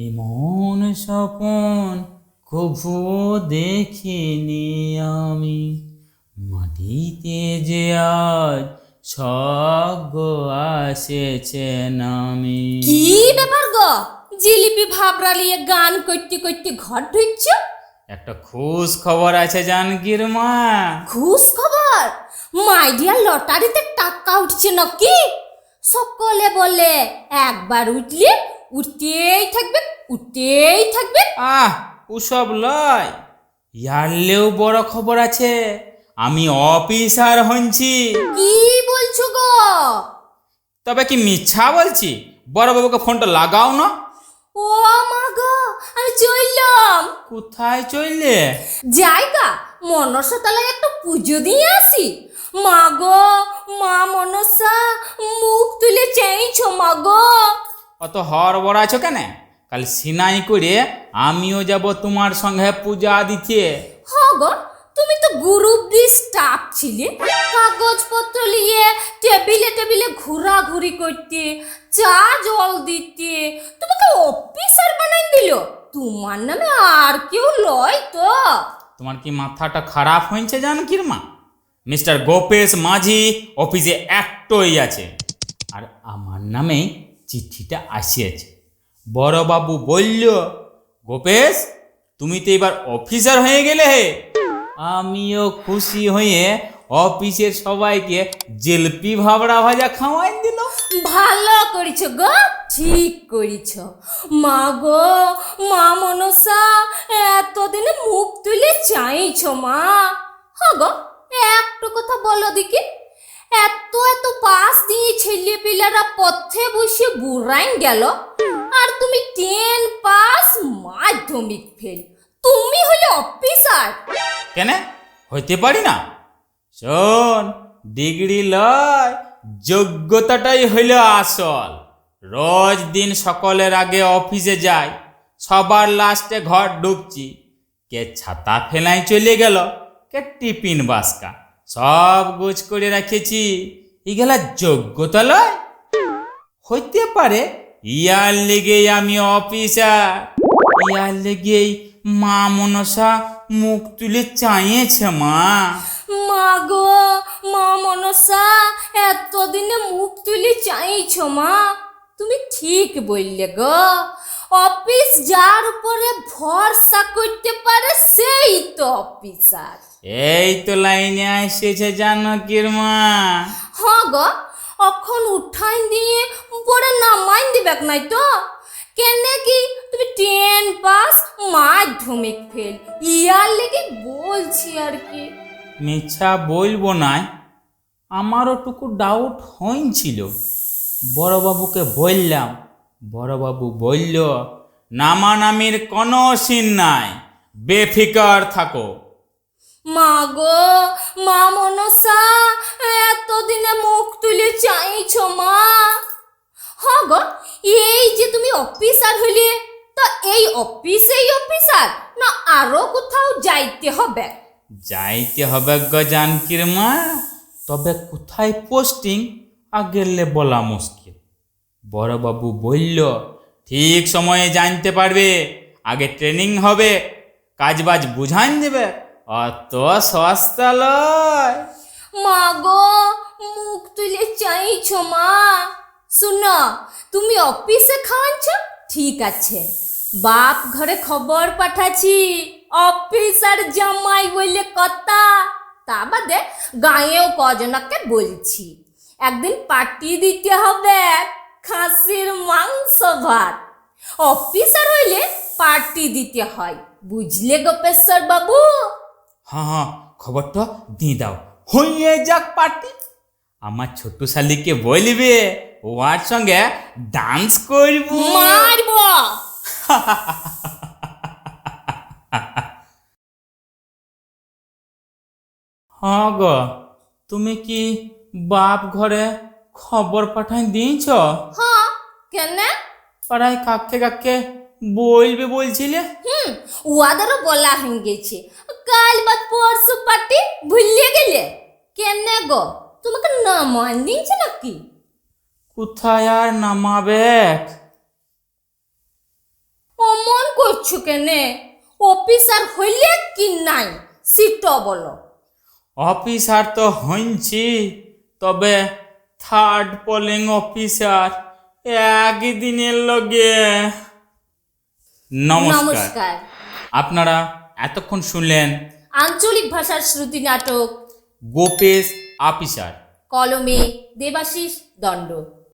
এমন স্বপন কভুও দেখিনি আমি। মাটিতে যে আজ স্বর্গ আসেছে নামি। কি ব্যাপার গো? জিলিপি ভাবরা লিয়ে গান করতে করতে ঘর ঢুকছ? একটা খুশ খবর আছে জানকির মা। ঘুষ খবর? মাইডিয়া লটারিতে টাকা উঠছে নাকি? সকলে বলে একবার উঠলে উঠতেই থাকবে উঠতেই থাকবে আহ ওসব লয়। ইয়ারলেও বড় খবর আছে আমি অফিসার হনছি কি বলছো গো? তবে কি মিথ্যা বলছি? বড় বাবুকে ফোনটা লাগাও না। ও মা গো আমি চললাম। কোথায় চললে? জায়গা মনসা তলায় একটা পুজো দিয়ে আসি। মা গো মা মনসা মুখ তুলে চেয়েছো মা গো। অত হড়বড় আছো কেন? কাল সিনাই করে আমিও যাব তোমার সঙ্গে পূজা দিতে। হ গো তুমি তো গ্রুপ স্টাফ ছিলে। কাগজপত্র নিয়ে টেবিলে টেবিলে ঘোরাঘুরি করতে চা জল দিতে। তোমাকে অফিসার বানাই দিল। তোমার নামে আর কেউ লয় তো। তোমার কি মাথাটা খারাপ হয়েছে জানকির মা মিস্টার গোপেশ মাঝি অফিসে একটাই আছে। আর আমার নামে চিঠিটা আসিয়েছে। বড়বাবু বলল, গোপেশ, তুমি তো এবার অফিসার হয়ে গেলে হে। আমিও খুশি হয়ে অফিসের সবাইকে জিলপি ভাবড়া ভাজা খাওয়াই দিল। ভালো করেছ গো, ঠিক করেছ। মা গো, মা মনসা, এতদিনে মুখ তুলে চাইছ মা। হ গো, একটু কথা বলো দেখি। এত এত পাস দিয়ে ছেলে পিলারা পথে বসে বুড়াইন গেল। আর তুমি টেন পাস মাধ্যমিক ফেল তুমি হলে অফিসার কেন? হইতে পারি না? শোন, ডিগ্রি লয়, যোগ্যতাটাই হইল আসল। রোজ দিন সকলের আগে অফিসে যাই, সবার লাস্টে ঘর ঢুকছি। কে ছাতা ফেলাই চলে গেল, কে টিফিন বাস্কা। সব গোছ করে রেখেছি। এগুলা যোগ্যতা লয় হইতে পারে, ইয়ার লেগেই আমি অফিসার। ইয়ার লেগেই মা মনসা মুখ তুলে চাইছে মা। মা গো, মা মনসা, এতদিনে মুখ তুলে চাইছ মা। তুমি ঠিক বললে গো। অফিস যার উপরে ভরসা করতে পারে সেই তো অফিসার। এই তো লাইনে এসেছে জানকির মা। হ গো অখন উঠাই দিয়ে পরে নামাই দিবে নাই তো? কেনে কি তুমি টেন পাস মাধ্যমিক ফেল ইয়ার লেগে বলছি আর কি। মিছা বলব নাই আমারও টুকু ডাউট হইছিল বড়বাবুকে বললাম বড়বাবু বলল নামানামির কোনো সিন নাই বেফিকার থাকো। মা গো মা মনসা এতদিনে মুখ তুলে চাইছো মা? হ গো এই যে তুমি অফিসার হইলে তো এই অফিসেই অফিসার না আরও কোথাও যাইতে হবে? যাইতে হবে গো জানকির মা তবে কোথায় পোস্টিং আগেরলে বলা মুশকিল। বড়বাবু বলল, ঠিক সময়ে জানতে পারবে, আগে ট্রেনিং হবে, কাজবাজ বুঝান দেবে, অত সস্তা লয় মা গো, মুখ তুলে চাইছো মা। শুনো, তুমি অফিসে খাওয়াচ্ছ? ঠিক আছে। বাপ ঘরে খবর পাঠাচ্ছি, অফিসার জামাই বলে কথা। তা বাদে গাঁয়েও কজনকে বলছি, একদিন পার্টি দিতে হবে। খাসির মাংস ভাত। অফিসার হইলে পার্টি দিতে হয়। বুঝলে গোপেশ্বর বাবু? হ্যাঁ হ্যাঁ খবরটা দিয়ে দাও। হইয়ে যাক পার্টি। আমার ছোট শালিকে বলবে ওর সঙ্গে ডান্স করব। মারবো! হ্যাঁ গো তুমি কি বাপ ঘরে খবর পাঠাই দিয়েছ? হ্যাঁ কেন? পাড়ায় কাকে কাকে বলবে বলছিলে? হুম ওয়াদেরও বলা হয়ে গেছে। কাল বা পরশু পার্টি ভুলিয়ে গেলে? কেন গো? তোমাকে নামান দিয়েছে নাকি? কোথায় আর নামাবে অমন করছ কেনে? অফিসার হইলে কি নাই? সিট বলো। অফিসার তো হইছি তবে থার্ড পোলিং অফিসার একদিনের লগে। নমস্কার। আপনারা এতক্ষণ শুনলেন আঞ্চলিক ভাষার শ্রুতি নাটক। গোপেশ অফিসার কলমে দেবাশিস দণ্ড।